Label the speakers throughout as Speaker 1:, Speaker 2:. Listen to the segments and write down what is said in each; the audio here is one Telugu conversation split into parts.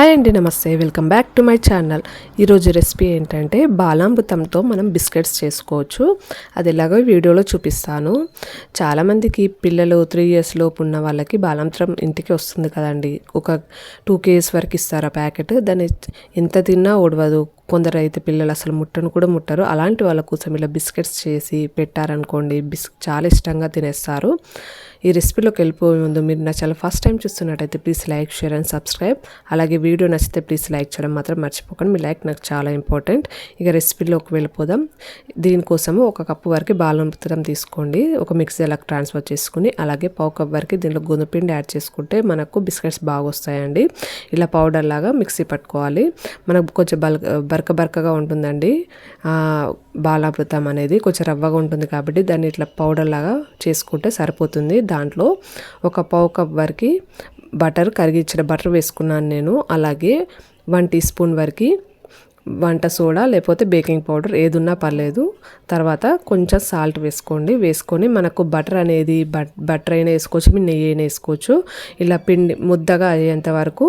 Speaker 1: హాయ్ అండి నమస్తే. Welcome back to my channel ఈరోజు రెసిపీ ఏంటంటే బాలామృతంతో మనం బిస్కెట్స్ చేసుకోవచ్చు. అది ఎలాగో వీడియోలో చూపిస్తాను. చాలామందికి పిల్లలు త్రీ ఇయర్స్ లోపు ఉన్న వాళ్ళకి బాలామృతం ఇంటికి వస్తుంది కదండి. ఒక టూ కేజీస్ వరకు ఇస్తారు ఆ ప్యాకెట్. దాన్ని ఎంత తిన్నా ఓడవదు కొందరు అయితే పిల్లలు అసలు ముట్టను కూడా ముట్టరు. అలాంటి వాళ్ళ కోసం ఇలా బిస్కెట్స్ చేసి పెట్టారనుకోండి బిస్ చాలా ఇష్టంగా తినేస్తారు. ఈ రెసిపీలోకి వెళ్ళిపోయే ముందు మీరు నా ఛానల్ ఫస్ట్ టైం చూస్తున్నట్టయితే please like share and subscribe. అలాగే వీడియో నచ్చితే ప్లీజ్ లైక్ చేయడం మాత్రం మర్చిపోకండి. మీ లైక్ నాకు చాలా ఇంపార్టెంట్. ఇక రెసిపీలోకి వెళ్ళిపోదాం. దీనికోసము ఒక కప్పు వరకు బాలమృతం తీసుకోండి. ఒక మిక్సీ అలా ట్రాన్స్ఫర్ చేసుకుని అలాగే పావు కప్ వరకు దీనిలో గోధుమపిండి యాడ్ చేసుకుంటే మనకు బిస్కెట్స్ బాగా వస్తాయండి. ఇలా పౌడర్ లాగా మిక్సీ పట్టుకోవాలి. మనకు కొంచెం బల్ బరక బరకగా ఉంటుందండి. బాలామృతం అనేది కొంచెం రవ్వగా ఉంటుంది కాబట్టి దాన్ని ఇట్లా పౌడర్ లాగా చేసుకుంటే సరిపోతుంది. దాంట్లో ఒక పావు కప్ వరకు బటర్ కరిగించిన బటర్ వేసుకున్నాను నేను. అలాగే వన్ టీ స్పూన్ వరకు వంట సోడా లేకపోతే బేకింగ్ పౌడర్ ఏదున్నా పర్లేదు. తర్వాత కొంచెం సాల్ట్ వేసుకోండి. వేసుకొని మనకు బటర్ అనేది బటర్ అయినా వేసుకోవచ్చు మీ నెయ్యి అయినా వేసుకోవచ్చు. ఇలా పిండి ముద్దగా అయ్యేంత వరకు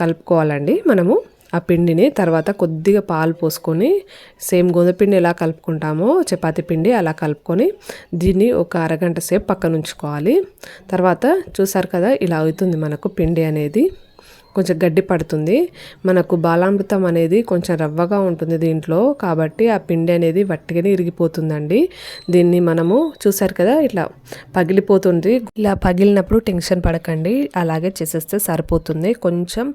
Speaker 1: కలుపుకోవాలండి మనము. ఆ పిండిని తర్వాత కొద్దిగా పాలు పోసుకొని సేమ్ గోధుమ పిండి ఎలా కలుపుకుంటామో చపాతీ పిండి అలా కలుపుకొని దీన్ని ఒక అరగంట సేపు పక్కన ఉంచుకోవాలి. తర్వాత చూసారు కదా ఇలా అవుతుంది మనకు పిండి అనేది. కొంచెం గడ్డి పడుతుంది. మనకు బాలామృతం అనేది కొంచెం రవ్వగా ఉంటుంది దీంట్లో. కాబట్టి ఆ పిండి అనేది వట్టిగానే ఇరిగిపోతుందండి. దీన్ని మనము చూసారు కదా ఇట్లా పగిలిపోతుంది. ఇలా పగిలినప్పుడు టెన్షన్ పడకండి. అలాగే చేసేస్తే సరిపోతుంది. కొంచెం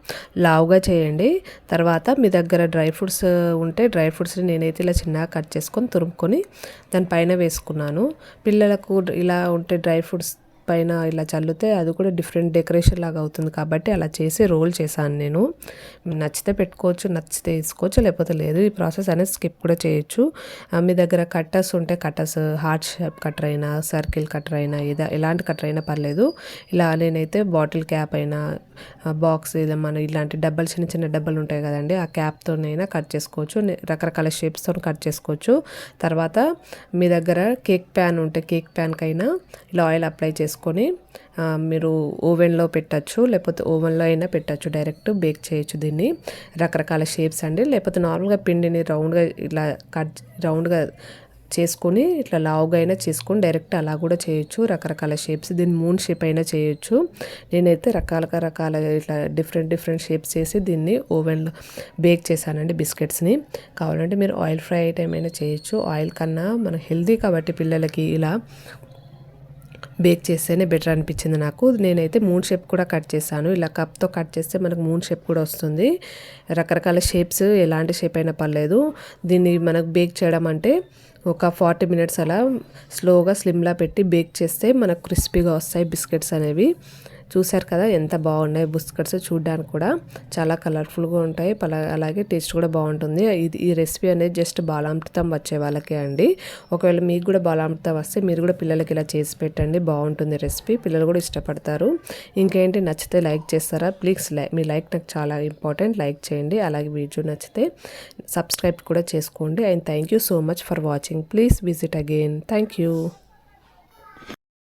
Speaker 1: లావుగా చేయండి. తర్వాత మీ దగ్గర డ్రై ఫ్రూట్స్ ఉంటే డ్రై ఫ్రూట్స్ని నేనైతే ఇలా చిన్నగా కట్ చేసుకొని తురుముకొని దానిపైన వేసుకున్నాను. పిల్లలకు ఇలా ఉంటే డ్రై ఫ్రూట్స్ పైన ఇలా చల్లితే అది కూడా డిఫరెంట్ డెకరేషన్ లాగా అవుతుంది కాబట్టి అలా చేసి రోల్ చేశాను నేను. నచ్చితే పెట్టుకోవచ్చు నచ్చితే వేసుకోవచ్చు లేకపోతే లేదు. ఈ ప్రాసెస్ అనేది స్కిప్ కూడా చేయొచ్చు. మీ దగ్గర కట్టర్స్ ఉంటే కట్టర్స్ హార్ట్ షేప్ కట్టర్ అయినా సర్కిల్ కట్టర్ అయినా ఏదా ఎలాంటి కట్టర్ అయినా పర్లేదు. ఇలా నేనైతే బాటిల్ క్యాప్ అయినా బాక్స్ ఏదో మన ఇలాంటి డబ్బలు చిన్న చిన్న డబ్బలు ఉంటాయి కదండి ఆ క్యాప్తోనైనా కట్ చేసుకోవచ్చు. రకరకాల షేప్స్తో కట్ చేసుకోవచ్చు. తర్వాత మీ దగ్గర కేక్ ప్యాన్ ఉంటే కేక్ ప్యాన్కైనా ఇలా ఆయిల్ అప్లై చేసుకోవచ్చు చేసుకొని మీరు ఓవెన్లో పెట్టచ్చు లేకపోతే ఓవెన్లో అయినా పెట్టచ్చు డైరెక్ట్ బేక్ చేయొచ్చు దీన్ని. రకరకాల షేప్స్ అండి. లేకపోతే నార్మల్గా పిండిని రౌండ్గా ఇలా కట్ రౌండ్గా చేసుకొని ఇట్లా లావుగా అయినా చేసుకొని డైరెక్ట్ అలా కూడా చేయొచ్చు. రకరకాల షేప్స్ దీన్ని మూన్ షేప్ అయినా చేయొచ్చు. నేనైతే రకాల రకాల ఇట్లా డిఫరెంట్ డిఫరెంట్ షేప్స్ చేసి దీన్ని ఓవెన్లో బేక్ చేశానండి బిస్కెట్స్ని. కావాలంటే మీరు ఆయిల్ ఫ్రై ఐటమ్ అయినా చేయొచ్చు. ఆయిల్ కన్నా మన హెల్దీ కాబట్టి పిల్లలకి ఇలా బేక్ చేస్తేనే బెటర్ అనిపించింది నాకు. నేనైతే మూన్ షేప్ కూడా కట్ చేశాను. ఇలా కప్తో కట్ చేస్తే మనకు మూన్ షేప్ కూడా వస్తుంది. రకరకాల షేప్స్ ఎలాంటి షేప్ అయినా పర్లేదు. దీన్ని మనకు బేక్ చేయడం అంటే ఒక ఫార్టీ మినిట్స్ అలా స్లోగా స్లిమ్లా పెట్టి బేక్ చేస్తే మనకు క్రిస్పీగా వస్తాయి బిస్కెట్స్ అనేవి. చూశారు కదా ఎంత బాగున్నాయి బిస్కెట్స్ చూడడానికి కూడా. చాలా కలర్ఫుల్గా ఉంటాయి. అలాగే టేస్ట్ కూడా బాగుంటుంది. ఇది ఈ రెసిపీ అనేది జస్ట్ బాలామృతం వచ్చే వాళ్ళకే అండి. ఒకవేళ మీకు కూడా బాలామృతం వస్తే మీరు కూడా పిల్లలకి ఇలా చేసి పెట్టండి. బాగుంటుంది రెసిపీ. పిల్లలు కూడా ఇష్టపడతారు. ఇంకేంటి నచ్చితే లైక్ చేస్తారా? ప్లీజ్ మీ లైక్ నాకు చాలా ఇంపార్టెంట్. లైక్ చేయండి. అలాగే వీడియో నచ్చితే సబ్స్క్రైబ్ కూడా చేసుకోండి. And thank you so much for watching. Please visit again. Thank you.